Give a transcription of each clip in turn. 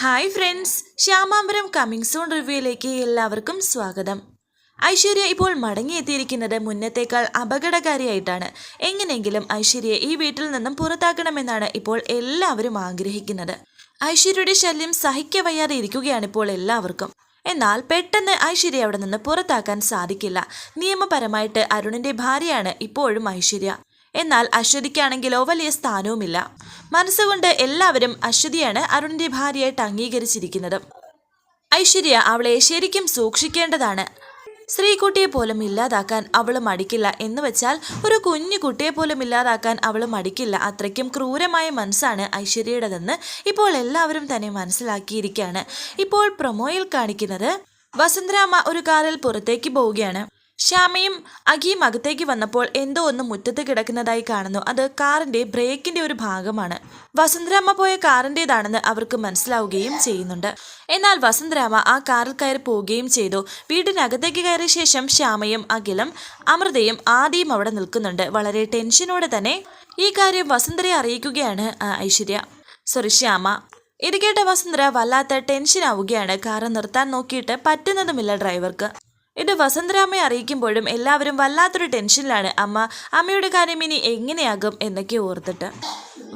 Hi friends Shyamambaram coming soon റിവ്യൂയിലേക്ക് എല്ലാവർക്കും സ്വാഗതം. ഐശ്വര്യ ഇപ്പോൾ മടങ്ങിയെത്തിയിരിക്കുന്നത് മുന്നത്തേക്കാൾ അപകടകാരിയായിട്ടാണ്. എങ്ങനെയെങ്കിലും ഐശ്വര്യയെ ഈ വീട്ടിൽ നിന്നും പുറത്താക്കണമെന്നാണ് ഇപ്പോൾ എല്ലാവരും ആഗ്രഹിക്കുന്നത്. ഐശ്വര്യയുടെ ശല്യം സഹിക്കവയ്യാതെ ഇരിക്കുകയാണ് ഇപ്പോൾ എല്ലാവർക്കും. എന്നാൽ പെട്ടെന്ന് ഐശ്വര്യ അവിടെ നിന്ന് പുറത്താക്കാൻ സാധിക്കില്ല. നിയമപരമായിട്ട് അരുണിന്റെ ഭാര്യയാണ് ഇപ്പോഴും ഐശ്വര്യ. എന്നാൽ അശ്വതിക്കാണെങ്കിലോ വലിയ സ്ഥാനവുമില്ല. മനസ്സുകൊണ്ട് എല്ലാവരും അശ്വതിയാണ് അരുണിന്റെ ഭാര്യയായിട്ട് അംഗീകരിച്ചിരിക്കുന്നത്. ഐശ്വര്യ അവളെ ശരിക്കും സൂക്ഷിക്കേണ്ടതാണ്. സ്ത്രീകുട്ടിയെ പോലും ഇല്ലാതാക്കാൻ അവൾ മടിക്കില്ല എന്ന് വെച്ചാൽ ഒരു കുഞ്ഞു കുട്ടിയെ പോലും ഇല്ലാതാക്കാൻ അവൾ മടിക്കില്ല. അത്രയ്ക്കും ക്രൂരമായ മനസ്സാണ് ഐശ്വര്യയുടേതെന്ന് ഇപ്പോൾ എല്ലാവരും തന്നെ മനസ്സിലാക്കിയിരിക്കുകയാണ്. ഇപ്പോൾ പ്രൊമോയിൽ കാണിക്കുന്നത് വസന്തരാമ ഒരു കാറിൽ പുറത്തേക്ക് പോവുകയാണ്. ശ്യാമയും അഖിയും അകത്തേക്ക് വന്നപ്പോൾ എന്തോ ഒന്ന് മുറ്റത്ത് കിടക്കുന്നതായി കാണുന്നു. അത് കാറിന്റെ ബ്രേക്കിന്റെ ഒരു ഭാഗമാണ്. വസന്തരാമ പോയ കാറിന്റെതാണെന്ന് അവർക്ക് മനസ്സിലാവുകയും ചെയ്യുന്നുണ്ട്. എന്നാൽ വസന്തരാമ ആ കാറിൽ കയറി പോവുകയും ചെയ്തു. വീടിനകത്തേക്ക് കയറിയ ശേഷം ശ്യാമയും അഖിലും അമൃതയും ആദിയും അവിടെ നിൽക്കുന്നുണ്ട്. വളരെ ടെൻഷനോടെ തന്നെ ഈ കാര്യം വസുന്ധരയെ അറിയിക്കുകയാണ് ഐശ്വര്യ. സോറി ശ്യാമ. ഇത് കേട്ട വസുന്ധര വല്ലാത്ത ടെൻഷൻ ആവുകയാണ് കാറ് നിർത്താൻ നോക്കിയിട്ട് പറ്റുന്നതുമില്ല ഡ്രൈവർക്ക്. ഇത് വസന്തരാമയെ അറിയിക്കുമ്പോഴും എല്ലാവരും വല്ലാത്തൊരു ടെൻഷനിലാണ്. അമ്മ അമ്മയുടെ കാര്യം ഇനി എങ്ങനെയാകും എന്നൊക്കെ ഓർത്തിട്ട്.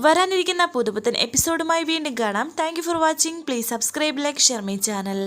വരാനിരിക്കുന്ന പുതുപുത്തൻ എപ്പിസോഡുമായി വീണ്ടും കാണാം. Thank for watching please subscribe like share my channel